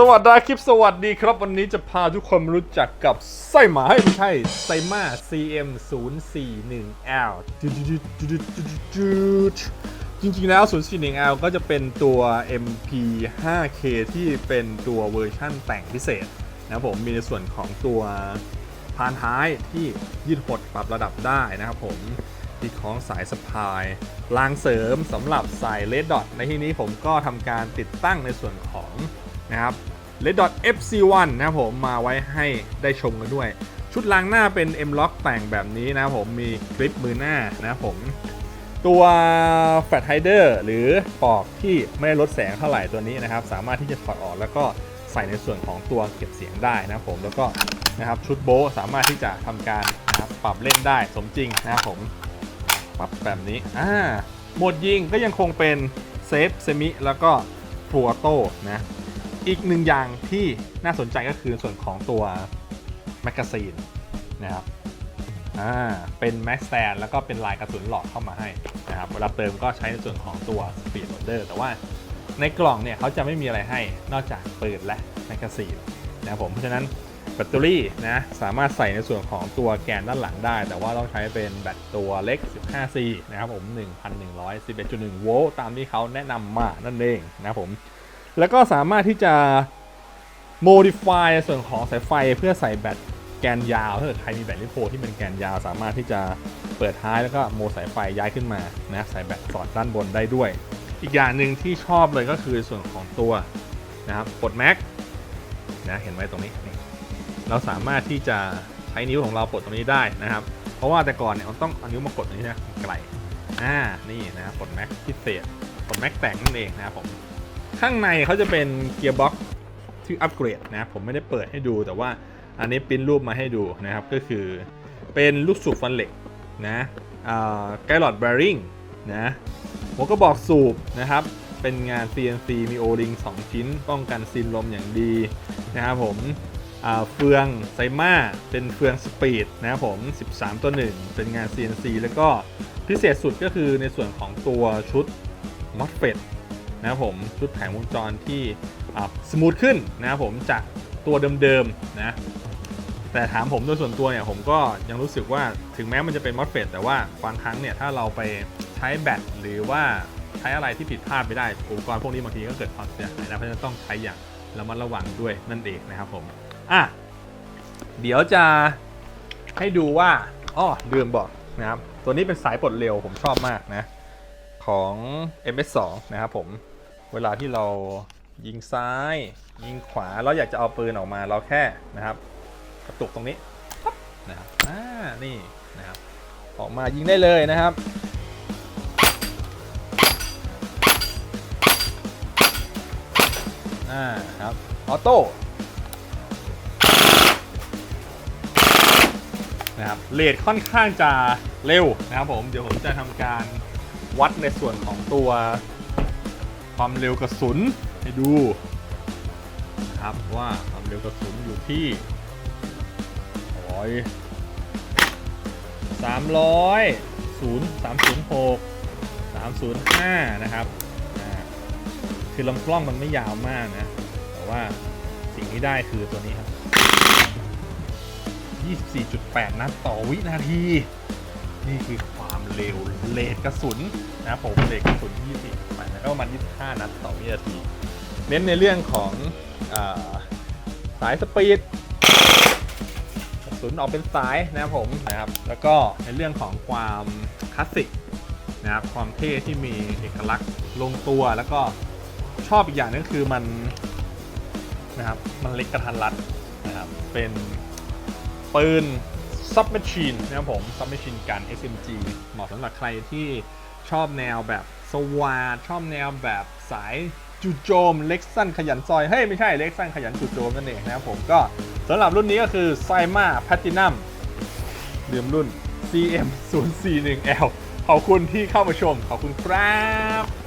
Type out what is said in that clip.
สวัสดีคลิปสวัสดีครับ วันนี้จะพาทุกคนรู้จักกับไส้หมาให้ไม่ใช่ไซมา CM 0 4 1 L จริงๆแล้ว 041L ก็จะเป็นตัว MP 5K ที่เป็นตัวเวอร์ชั่นแต่งพิเศษนะครับผมมีในส่วนของตัวพานท้ายที่ยืดหดปรับระดับได้นะครับผมที่คล้องสายสะพายรางเสริมสำหรับใส่เลดดอทในที่นี้ผมก็ทำการติดตั้งในส่วนของนะครับ Red Dot FC1 นะครับผมมาไว้ให้ได้ชมกันด้วย ชุดล้างหน้าเป็น M Lock แต่งแบบนี้นะผมมีกริปมือหน้านะผม ตัวแฟลชไฮเดอร์หรือปลอกที่ไม่ลดแสงเท่าไหร่ตัวนี้นะครับ สามารถที่จะถอดออกแล้วก็ใส่ในส่วนของตัวเก็บเสียงได้นะผมแล้วก็นะครับชุดโบสามารถที่จะทำการนะครับปรับเล่นได้สมจริงนะครับผมปรับแบบนี้อ่าโหมดยิงก็ยังคงเป็นเซฟเซมิแล้วก็ฟูออโต้นะ อีกหนึ่งอย่างที่น่าสนใจก็คือส่วนของตัวแมกกาซีนนะครับอ่าเป็นแม็ก s แ a นแล้วก็เป็นลายกระสุนหลอกเข้ามาให้นะครับเวลาเติมก็ใช้ในส่วนของตัว Speed Loader แต่ว่าในกล่องเนี่ยเขาจะไม่มีอะไรให้นอกจากปืนและแมกกาซีนนะครับผมเพราะฉะนั้นแบตเตอรี่นะสามารถใส่ในส่วนของตัวแกนด้านหลังได้ แต่ว่าต้องใช้เป็นแบตตัวเล็ก 15C นะครับผม 1111.1 โวลต์ตามที่เขาแนะนำมานั่นเองนะครับผม แล้วก็สามารถที่จะ modify ส่วนของสายไฟเพื่อใส่แบตแกนยาวถ้าเกิดใครมีแบตลิโพที่เป็นแกนยาว สามารถที่จะเปิดท้ายแล้วก็โมสายไฟย้ายขึ้นมานะใส่แบตสอดด้านบนได้ด้วย อีกอย่างหนึ่งที่ชอบเลยก็คือส่วนของตัวนะครับปลดแม็กนะเห็นไหมตรงนี้นี่เราสามารถที่จะใช้นิ้วของเราปลดตรงนี้ได้นะครับ เพราะว่าแต่ก่อนเนี่ยเราต้องเอานิ้วมากดตรงนี้นะไกลอ่านี่นะครับปลดแม็กพิเศษปลดแม็กแต่งนั่นเองนะครับผม ข้างในเขาจะเป็นเกียร์บ็อกที่อัปเกรดนะผมไม่ได้เปิดให้ดูแต่ว่าอันนี้ปิ้นรูปมาให้ดูนะครับ ก็คือเป็นลูกสูบฟันเหล็กนะไกลอดแบริ่งนะหัวกระบอกสูบนะครับ เป็นงาน CNC มีโอริง2 ชิ้น ป้องกันซีนลมอย่างดีนะครับผมเฟืองไซมาเป็นเฟืองสปีดนะครับผม 13 ตัว 1 เป็นงาน CNC แล้วก็พิเศษสุดก็คือในส่วนของตัวชุด MOSFET นะครับผมชุดแผงวงจรที่สมูทขึ้นนะครับผมจากตัวเดิมๆนะแต่ถามผมโดยส่วนตัวเนี่ยผมก็ยังรู้สึกว่าถึงแม้มันจะเป็นมอสเฟตแต่ว่าบางครั้งเนี่ยถ้าเราไปใช้แบตหรือว่าใช้อะไรที่ผิดพลาดไปได้อุปกรณ์พวกนี้บางทีก็เกิดความเสียหายนะเพราะฉะนั้นต้องใช้อย่างระมัดระวังด้วยนั่นเองนะครับผมอะเดี๋ยวจะให้ดูว่าอ้อลืมบอกนะครับตัวนี้เป็นสายปลดเร็วผมชอบมากนะของ MS2 นะครับผม เวลาที่เรายิงซ้าย ยิงขวาเราอยากจะเอาปืนออกมาเราแค่นะครับกระตุกตรงนี้ปั๊บนะครับอ่านี่นะครับออกมายิงได้เลยนะครับอ่าครับออโต้นะครับเลทค่อนข้างจะเร็วนะครับผมเดี๋ยวผมจะทำการวัดในส่วนของตัว ความเร็วกระสุนให้ดูนะครับว่าความเร็วกระสุนอยู่ที่ร้อยสามร้อยศูนย์สามศูนย์หกสามศูนย์ห้านะครับคือลำกล้องมันไม่ยาวมากนะ แต่ว่าสิ่งที่ได้คือตัวนี้ครับ 24.8 นัดต่อวินาที นี่คือ เร็วเลทกระสุนนะครับผมเลทกระสุน24.8แล้วก็ประมาณ25 นัดต่อวินาที เน้นในเรื่องของอสายสปีดกระสุนออกเป็นสายนะครับผมนะครับ แล้วก็ในเรื่องของความคลาสสิกนะครับความเท่ที่มีเอกลักษณ์ลงตัวแล้วก็ชอบอีกอย่างนึงคือมันนะครับมันเล็กกระทันรัดนะครับเป็นปืน ซับ m มชชีนนะครับผมซับ m มชชีนกัน SMG เหมาะสำหรับใครที่ชอบแนวแบบสวาชอบแนวแบบสายจูโจมเล็กสั้นขยันซอย เฮ้ย ไม่ใช่เล็กสั้นขยันจูโจมนั่นเองนะครับผมก็สำหรับรุ่นนี้ก็คือ s i m a Platinum เดิมรุ่น CM 0 4 1 L ขอบคุณที่เข้ามาชม ขอบคุณครับ